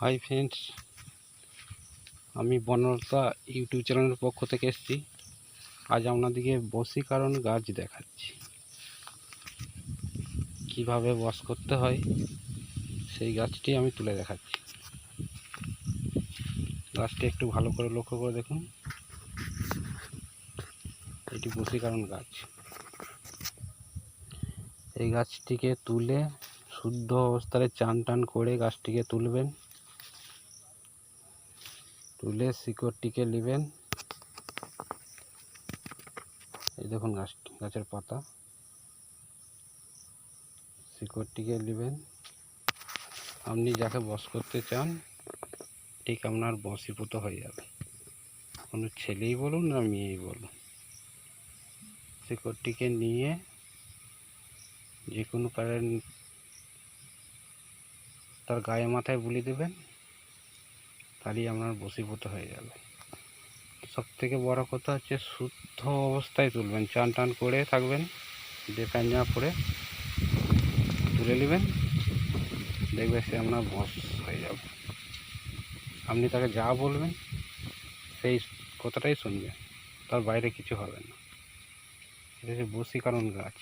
Hi friends আমি Banalata YouTube চ্যানেলের পক্ষ থেকে এসেছি। আজ আপনাদেরকে বশীকরণ গাছ দেখাচ্ছি। কীভাবে বস করতে হয়, সেই গাছটি আমি তুলে দেখাচ্ছি। গাছটি একটু ভালো করে লক্ষ্য করে দেখুন। এটি বশীকরণ গাছ। এই গাছটিকে তুলে শুদ্ধ অবস্থায় চান টান করে গাছটিকে তুলবেন। তুলে শিকড়টিকে নেবেন। এই দেখুন গাছ, গাছের পাতা। শিকড়টিকে নেবেন। আপনি যাকে বস করতে চান, ঠিক আপনার বশীভূত হয়ে যাবে। কোনো ছেলেই বলুন না মেয়েই বলুন। শিকড়টিকে নিয়ে যে কোনো কারেন্ট তার গায়ে মাথায় বুলি দেবেন। তাহলেই আপনার বশীভূত হয়ে যাবে সব থেকে বড় কথা হচ্ছে শুদ্ধ অবস্থায় তুলবেন। চান টান করে থাকবেন দিয়ে প্যাঞ্জামা পরে তুলে নেবেন দেখবে সে আপনার বস হয়ে যাবে। আপনি তাকে যা বলবেন, সেই কথাটাই শুনবে তার বাইরে কিছু হবে না। এটা হচ্ছে বশীকরণ গাছ।